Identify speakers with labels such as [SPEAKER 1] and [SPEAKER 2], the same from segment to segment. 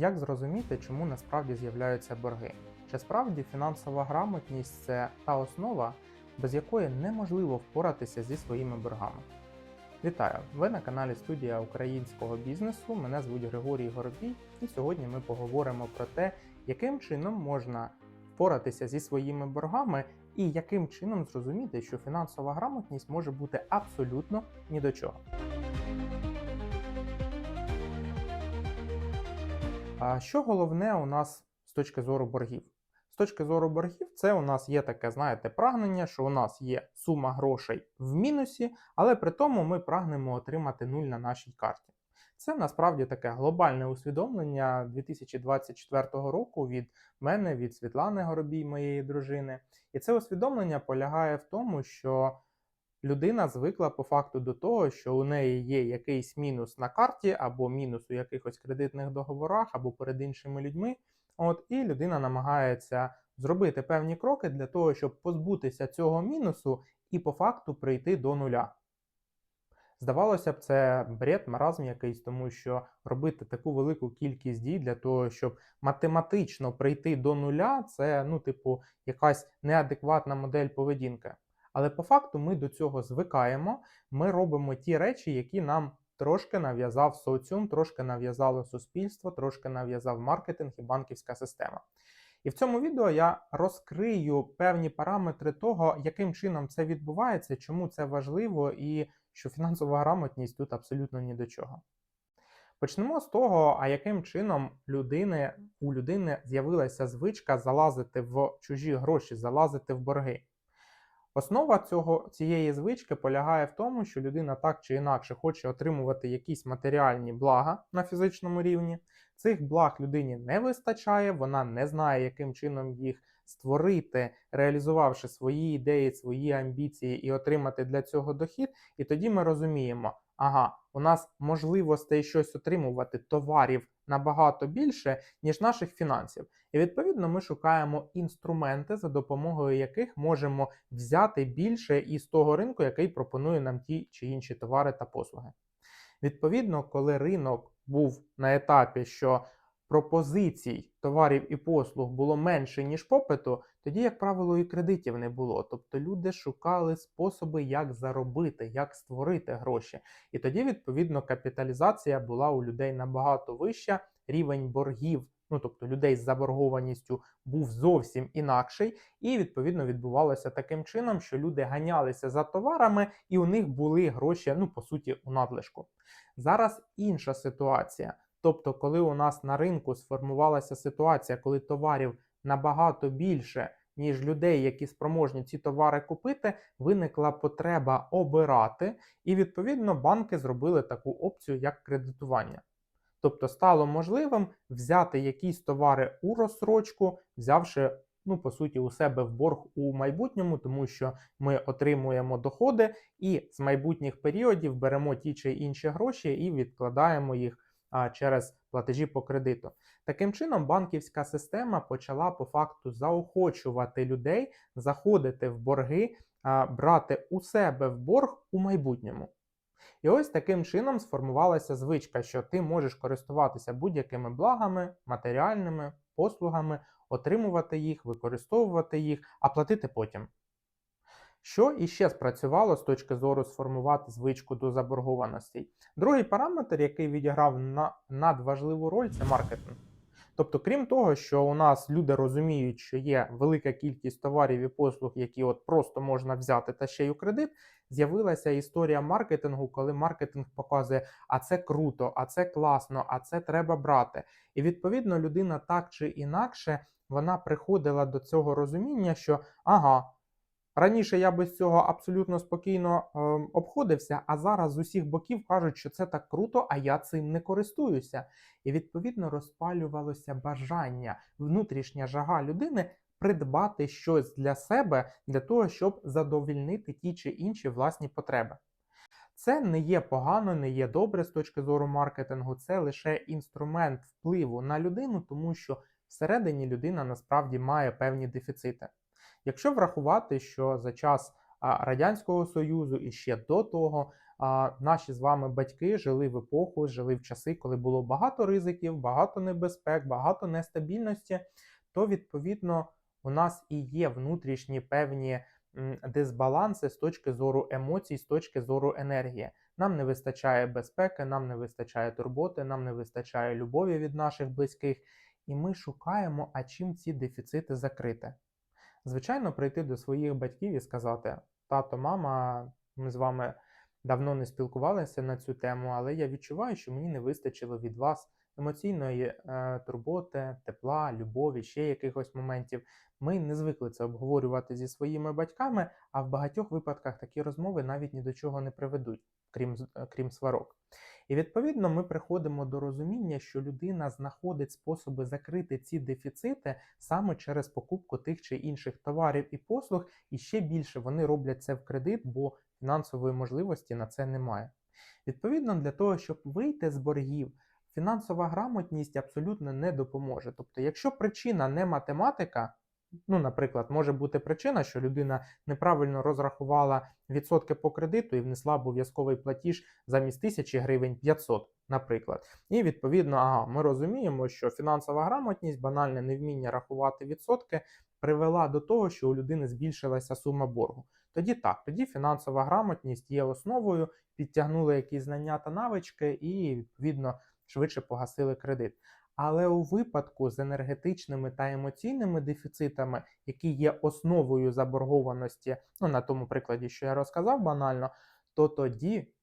[SPEAKER 1] Як зрозуміти, чому насправді з'являються борги? Чи справді фінансова грамотність це та основа, без якої неможливо впоратися зі своїми боргами? Вітаю! Ви на каналі Студія українського бізнесу. Мене звуть Григорій Горобій, і сьогодні ми поговоримо про те, яким чином можна впоратися зі своїми боргами і яким чином зрозуміти, що фінансова грамотність може бути абсолютно ні до чого. А що головне у нас з точки зору боргів? З точки зору боргів, це у нас є таке, знаєте, прагнення, що у нас є сума грошей в мінусі, але при тому ми прагнемо отримати нуль на нашій карті. Це насправді таке глобальне усвідомлення 2024 року від мене, від Світлани Горобій, моєї дружини. І це усвідомлення полягає в тому, що людина звикла по факту до того, що у неї є якийсь мінус на карті, або мінус у якихось кредитних договорах, або перед іншими людьми. От і людина намагається зробити певні кроки для того, щоб позбутися цього мінусу і по факту прийти до нуля. Здавалося б, це бред, маразм якийсь, тому що робити таку велику кількість дій для того, щоб математично прийти до нуля, це, ну, типу, якась неадекватна модель поведінки. Але по факту ми до цього звикаємо, ми робимо ті речі, які нам трошки нав'язав соціум, трошки нав'язало суспільство, трошки нав'язав маркетинг і банківська система. І в цьому відео я розкрию певні параметри того, яким чином це відбувається, чому це важливо, і що фінансова грамотність тут абсолютно ні до чого. Почнемо з того, а яким чином людини, у людини з'явилася звичка залазити в чужі гроші, залазити в борги. Основа цього, цієї звички полягає в тому, що людина так чи інакше хоче отримувати якісь матеріальні блага на фізичному рівні. Цих благ людині не вистачає, вона не знає, яким чином їх створити, реалізувавши свої ідеї, свої амбіції і отримати для цього дохід. І тоді ми розуміємо, ага, у нас можливостей щось отримувати товарів набагато більше, ніж наших фінансів. І відповідно ми шукаємо інструменти, за допомогою яких можемо взяти більше із того ринку, який пропонує нам ті чи інші товари та послуги. Відповідно, коли ринок був на етапі, що пропозицій товарів і послуг було менше, ніж попиту, тоді, як правило, і кредитів не було. Тобто люди шукали способи, як заробити, як створити гроші. І тоді, відповідно, капіталізація була у людей набагато вища, рівень боргів. Ну, тобто людей з заборгованістю був зовсім інакший, і відповідно відбувалося таким чином, що люди ганялися за товарами, і у них були гроші, ну по суті, у надлишку. Зараз інша ситуація. Тобто, коли у нас на ринку сформувалася ситуація, коли товарів набагато більше, ніж людей, які спроможні ці товари купити, виникла потреба обирати, і відповідно банки зробили таку опцію, як кредитування. Тобто стало можливим взяти якісь товари у розсрочку, взявши, ну, по суті, у себе в борг у майбутньому, тому що ми отримуємо доходи і з майбутніх періодів беремо ті чи інші гроші і відкладаємо їх через платежі по кредиту. Таким чином, банківська система почала по факту заохочувати людей заходити в борги, брати у себе в борг у майбутньому. І ось таким чином сформувалася звичка, що ти можеш користуватися будь-якими благами, матеріальними послугами, отримувати їх, використовувати їх, а платити потім. Що іще спрацювало з точки зору сформувати звичку до заборгованостей? Другий параметр, який відіграв на надважливу роль, це маркетинг. Тобто, крім того, що у нас люди розуміють, що є велика кількість товарів і послуг, які от просто можна взяти та ще й у кредит, з'явилася історія маркетингу, коли маркетинг показує, а це круто, а це класно, а це треба брати. І відповідно людина так чи інакше вона приходила до цього розуміння, що ага. Раніше я без цього абсолютно спокійно е, обходився, а зараз з усіх боків кажуть, що це так круто, а я цим не користуюся. І відповідно розпалювалося бажання, внутрішня жага людини придбати щось для себе для того, щоб задовільнити ті чи інші власні потреби. Це не є погано, не є добре з точки зору маркетингу, це лише інструмент впливу на людину, тому що всередині людина насправді має певні дефіцити. Якщо врахувати, що за час Радянського Союзу і ще до того наші з вами батьки жили в епоху, жили в часи, коли було багато ризиків, багато небезпек, багато нестабільності, то відповідно у нас і є внутрішні певні дисбаланси з точки зору емоцій, з точки зору енергії. Нам не вистачає безпеки, нам не вистачає турботи, нам не вистачає любові від наших близьких, і ми шукаємо, а чим ці дефіцити закрити. Звичайно, прийти до своїх батьків і сказати: тато, мама, ми з вами давно не спілкувалися на цю тему, але я відчуваю, що мені не вистачило від вас емоційної е, турботи, тепла, любові, ще якихось моментів. Ми не звикли це обговорювати зі своїми батьками, а в багатьох випадках такі розмови навіть ні до чого не приведуть, крім, е, крім сварок. І відповідно ми приходимо до розуміння, що людина знаходить способи закрити ці дефіцити саме через покупку тих чи інших товарів і послуг, і ще більше вони роблять це в кредит, бо фінансової можливості на це немає. Відповідно, для того, щоб вийти з боргів, фінансова грамотність абсолютно не допоможе. Тобто, якщо причина не математика, ну, наприклад, може бути причина, що людина неправильно розрахувала відсотки по кредиту і внесла обов'язковий платіж замість тисячі гривень 500, наприклад. І відповідно, ага, ми розуміємо, що фінансова грамотність, банальне невміння рахувати відсотки привела до того, що у людини збільшилася сума боргу. Тоді так, тоді фінансова грамотність є основою, підтягнули якісь знання та навички, і відповідно швидше погасили кредит. Але у випадку з енергетичними та емоційними дефіцитами, які є основою заборгованості, ну на тому прикладі, що я розказав банально, то тоді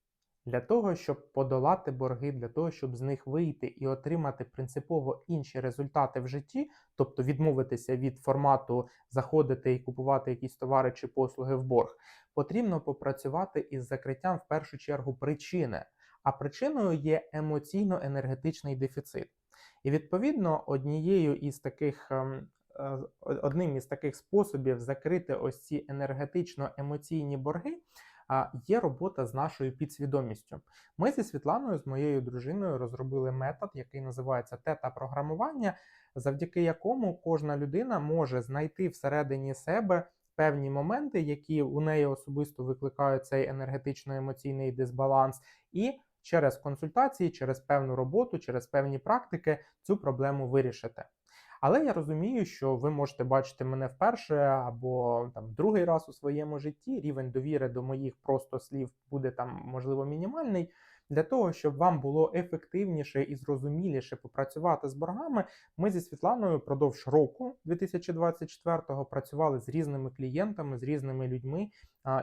[SPEAKER 1] для того, щоб подолати борги, для того, щоб з них вийти і отримати принципово інші результати в житті, тобто відмовитися від формату заходити і купувати якісь товари чи послуги в борг, потрібно попрацювати із закриттям в першу чергу причини. А причиною є емоційно-енергетичний дефіцит. І відповідно однією із таких ем, е, одним із таких способів закрити ось ці енергетично-емоційні борги а, є робота з нашою підсвідомістю. Ми зі Світланою, з моєю дружиною, розробили метод, який називається тета-програмування, завдяки якому кожна людина може знайти всередині себе певні моменти, які у неї особисто викликають цей енергетично-емоційний дисбаланс, і через консультації, через певну роботу, через певні практики цю проблему вирішити. Але я розумію, що ви можете бачити мене вперше або там другий раз у своєму житті. Рівень довіри до моїх просто слів буде там можливо мінімальний. Для того, щоб вам було ефективніше і зрозуміліше попрацювати з боргами, ми зі Світланою продовж року 2024-го працювали з різними клієнтами, з різними людьми,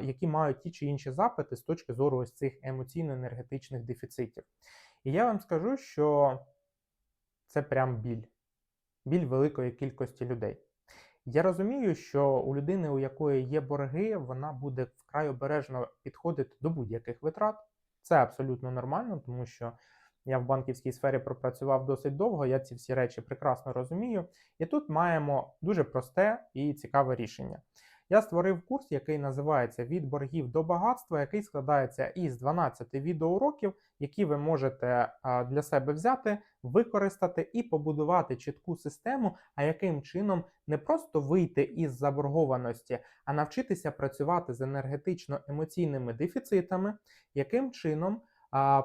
[SPEAKER 1] які мають ті чи інші запити з точки зору ось цих емоційно-енергетичних дефіцитів. І я вам скажу, що це прям біль біль великої кількості людей. Я розумію, що у людини, у якої є борги, вона буде вкрай обережно підходити до будь-яких витрат. Це абсолютно нормально, тому що я в банківській сфері пропрацював досить довго, я ці всі речі прекрасно розумію. І тут маємо дуже просте і цікаве рішення. Я створив курс, який називається Від боргів до багатства, який складається із 12 відеоуроків, які ви можете для себе взяти, використати і побудувати чітку систему, а яким чином не просто вийти із заборгованості, а навчитися працювати з енергетично-емоційними дефіцитами, яким чином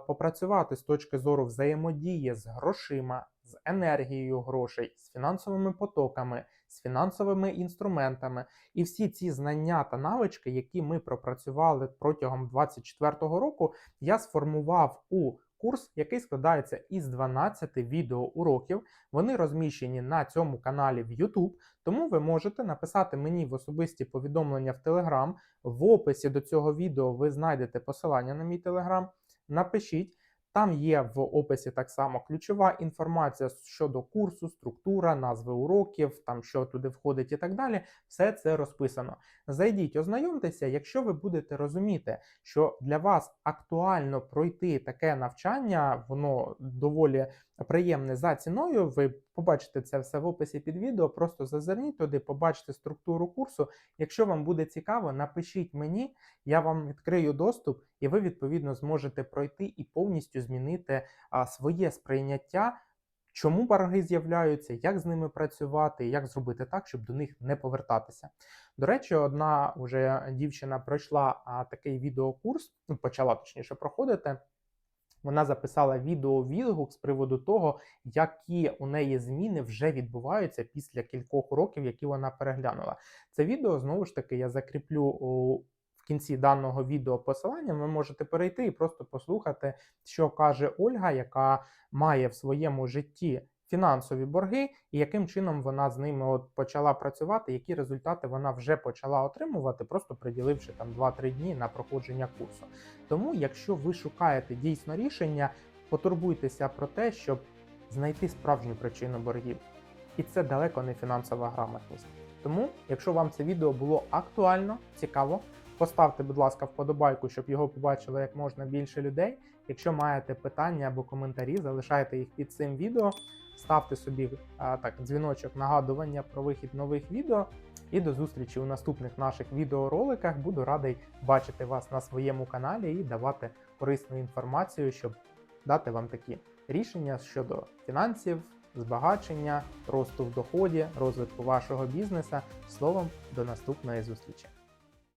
[SPEAKER 1] попрацювати з точки зору взаємодії з грошима, з енергією грошей, з фінансовими потоками, з фінансовими інструментами. І всі ці знання та навички, які ми пропрацювали протягом 2024 року, я сформував у курс, який складається із 12 відеоуроків. Вони розміщені на цьому каналі в YouTube, тому ви можете написати мені в особисті повідомлення в Telegram. В описі до цього відео ви знайдете посилання на мій Telegram. Напишіть. Там є в описі так само ключова інформація щодо курсу, структура, назви уроків, там що туди входить і так далі. Все це розписано. Зайдіть, ознайомтеся, якщо ви будете розуміти, що для вас актуально пройти таке навчання, воно доволі приємне за ціною. Ви побачите це все в описі під відео. Просто зазирніть туди, побачите структуру курсу. Якщо вам буде цікаво, напишіть мені, я вам відкрию доступ, і ви відповідно зможете пройти і повністю змінити а, своє сприйняття. чому борги з'являються, як з ними працювати, як зробити так, щоб до них не повертатися. До речі, одна вже дівчина пройшла а, такий відеокурс, ну, почала точніше проходити. Вона записала відеовідгук з приводу того, які у неї зміни вже відбуваються після кількох років, які вона переглянула. Це відео знову ж таки я закріплю в кінці даного відео посилання. Ви можете перейти і просто послухати, що каже Ольга, яка має в своєму житті фінансові борги, і яким чином вона з ними от почала працювати, які результати вона вже почала отримувати, просто приділивши там 2-3 дні на проходження курсу. Тому, якщо ви шукаєте дійсно рішення, потурбуйтеся про те, щоб знайти справжню причину боргів. І це далеко не фінансова грамотність. Тому, якщо вам це відео було актуально, цікаво, поставте, будь ласка, вподобайку, щоб його побачило як можна більше людей. Якщо маєте питання або коментарі, залишайте їх під цим відео, ставте собі а, так дзвіночок нагадування про вихід нових відео. І до зустрічі у наступних наших відеороликах. Буду радий бачити вас на своєму каналі і давати корисну інформацію, щоб дати вам такі рішення щодо фінансів, збагачення, росту в доході, розвитку вашого бізнесу. Словом, до наступної зустрічі.